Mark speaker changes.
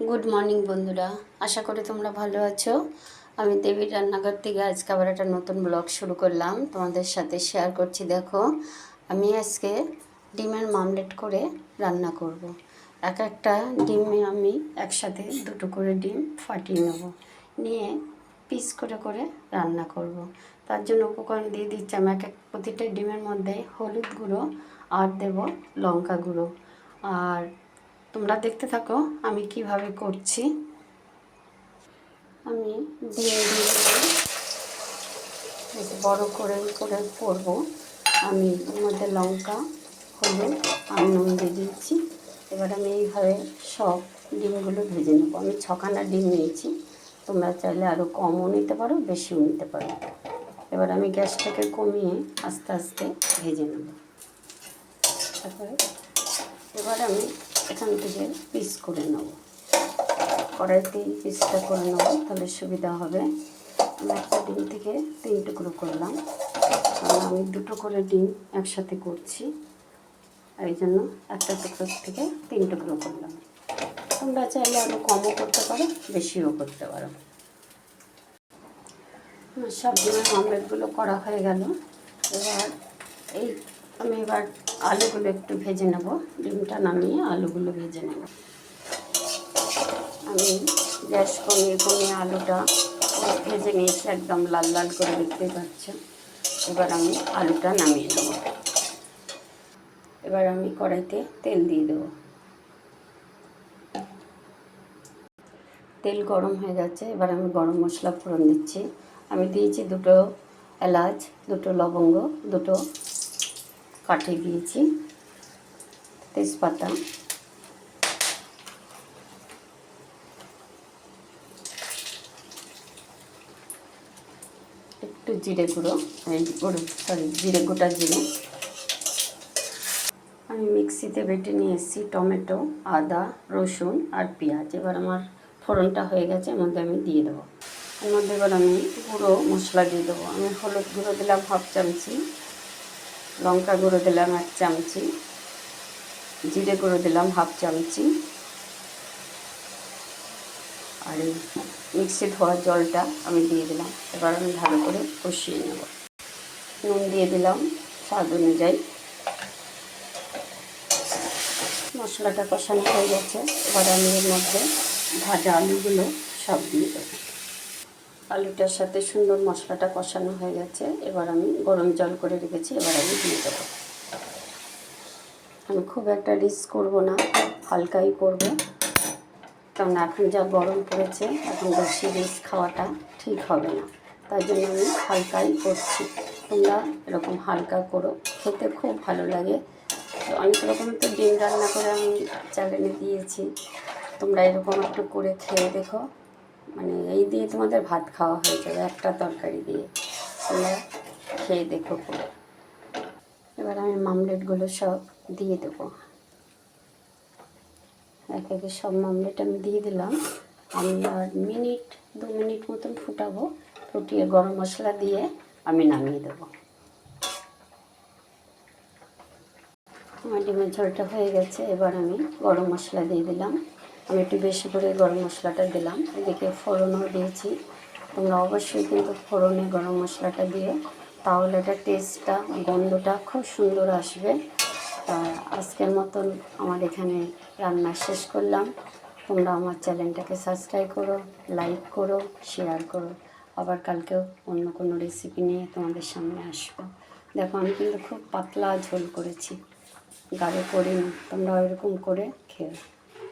Speaker 1: Good morning বন্ধুরা। আশা করি তোমরা ভালো আছো। আমি দেবীর রান্নাঘর থেকে আজকে আবার একটা নতুন ব্লগ শুরু করলাম। তোমাদের সাথে শেয়ার করছি, দেখো। আমি আজকে ডিমের মামলেট করে রান্না করব। এক একটা ডিমে আমি একসাথে দুটো করে ডিম ফাটিয়ে নেব। নিয়ে পিস করে করে রান্না করব। তার জন্য উপকরণ দিয়ে দিচ্ছি আমি এক এক প্রতিটা ডিমের মধ্যে হলুদ গুঁড়ো, আর দেব লঙ্কা গুঁড়ো। আর তোমরা দেখতে থাকো, আমি কীভাবে করছি। আমি দিয়ে বেশ বড় করে করে করব। আমি মধ্যে লঙ্কা, হলুদ আর নুন দিয়ে দিচ্ছি। এবার আমি এইভাবে সব ডিমগুলো ভেজে নেব। আমি ছখানা ডিম নিয়েছি। তোমরা চাইলে আরও কমও নিতে পারো, বেশিও নিতে পারো। এবার আমি গ্যাসটাকে কমিয়ে আস্তে আস্তে ভেজে নেব। তারপরে, এবার আমি এখান থেকে পিস করে নেব। কড়াইতে পিসটা করে নেব, তাহলে সুবিধা হবে। আমি একটা ডিম থেকে তিন টুকরো করলাম। কারণ আমি দুটো করে ডিম একসাথে করছি। এই জন্য একটা টুকরো থেকে তিন টুকরো করলাম। তোমরা চাইলে আরও কমও করতে পারো, বেশিও করতে পারো। সব ডিমের অমলেটগুলো করা হয়ে গেল। এবার এই আমি এবার আলুগুলো একটু ভেজে নেব। ডিমটা নামিয়ে আলুগুলো ভেজে নেব। আমি গ্যাস কমিয়ে কমিয়ে আলুটা ভেজে নিয়েছি, একদম লাল লাল করে দেখতেই পাচ্ছ এবার আমি আলুটা নামিয়ে নেব। এবার আমি কড়াইতে তেল দিয়ে দেব। তেল গরম হয়ে যাচ্ছে এবার আমি গরম মশলা ফোড়ন দিচ্ছি। আমি দিয়েছি দুটো এলাচ, দুটো লবঙ্গ, দুটো কাঠে দিয়েছি তেজপাতা। একটু জিরে গুঁড়ো সরি জিরে, গোটা জিরে। আমি মিক্সিতে বেটে নিয়ে এসেছি টমেটো, আদা, রসুন আর পেঁয়াজ। এবার আমার ফোড়নটা হয়ে গেছে, এর মধ্যে আমি দিয়ে দেবো। এর মধ্যে এবার আমি গুঁড়ো মশলা দিয়ে দেবো। আমি হলুদ গুঁড়ো দিলাম হাফ চামচি। লঙ্কা গুঁড়ো দিলাম এক চামচি, জিরে গুঁড়ো দিলাম হাফ চামচি। আর এই মিক্সি ধোয়া জলটা আমি দিয়ে দিলাম। এবার আমি ভালো করে কষিয়ে নেব। নুন দিয়ে দিলাম স্বাদ অনুযায়ী। মশলাটা কষানো হয়ে গেছে। এবার আমি এর মধ্যে ভাজা আলুগুলো সব দিয়ে দেবো। আলুটার সাথে সুন্দর মশলাটা কষানো হয়ে গেছে। এবার আমি গরম জল করে রেখেছি, এবার আমি দিয়ে দেবো। আমি খুব একটা রিস্ক করব না, হালকাই করব। কারণ এখন যা গরম পড়েছে, এখন বেশি রিস্ক খাওয়াটা ঠিক হবে না। তার জন্য আমি হালকাই করছি। তোমরা এরকম হালকা করো, খেতে খুব ভালো লাগে। অনেক রকম তো ডিম রান্না করে আমি চ্যানেলে দিয়েছি। তোমরা এরকম একটু করে খেয়ে দেখো। মানে এই দিয়ে তোমাদের ভাত খাওয়া হয়ে যাবে, একটা তরকারি দিয়ে। তোমরা খেয়ে দেখো এবার আমি মামলেটগুলো সব দিয়ে দেবো। এক একে সব মামলেট আমি দিয়ে দিলাম। আমি আর মিনিট, দু মিনিট মতন ফুটাবো। ফুটিয়ে গরম মশলা দিয়ে আমি নামিয়ে দেবো। আমার ডিমের ঝোলটা হয়ে গেছে, এবার আমি গরম মশলা দিয়ে দিলাম। আমি একটু বেশি করে গরম মশলাটা দিলাম। এদিকে ফোড়নও দিয়েছি। তোমরা অবশ্যই কিন্তু ফোড়নে গরম মশলাটা দিও। তাহলে এটা টেস্টটা গন্ধটা খুব সুন্দর আসবে। আজকের মতন আমার এখানে রান্না শেষ করলাম। তোমরা আমার চ্যানেলটাকে সাবস্ক্রাইব করো লাইক করো শেয়ার করো। আবার কালকেও অন্য কোনো রেসিপি নিয়ে তোমাদের সামনে আসব। দেখো, আমি কিন্তু খুব পাতলা ঝোল করেছি। গাঢ় করিনি তোমরা ওইরকম করে খেও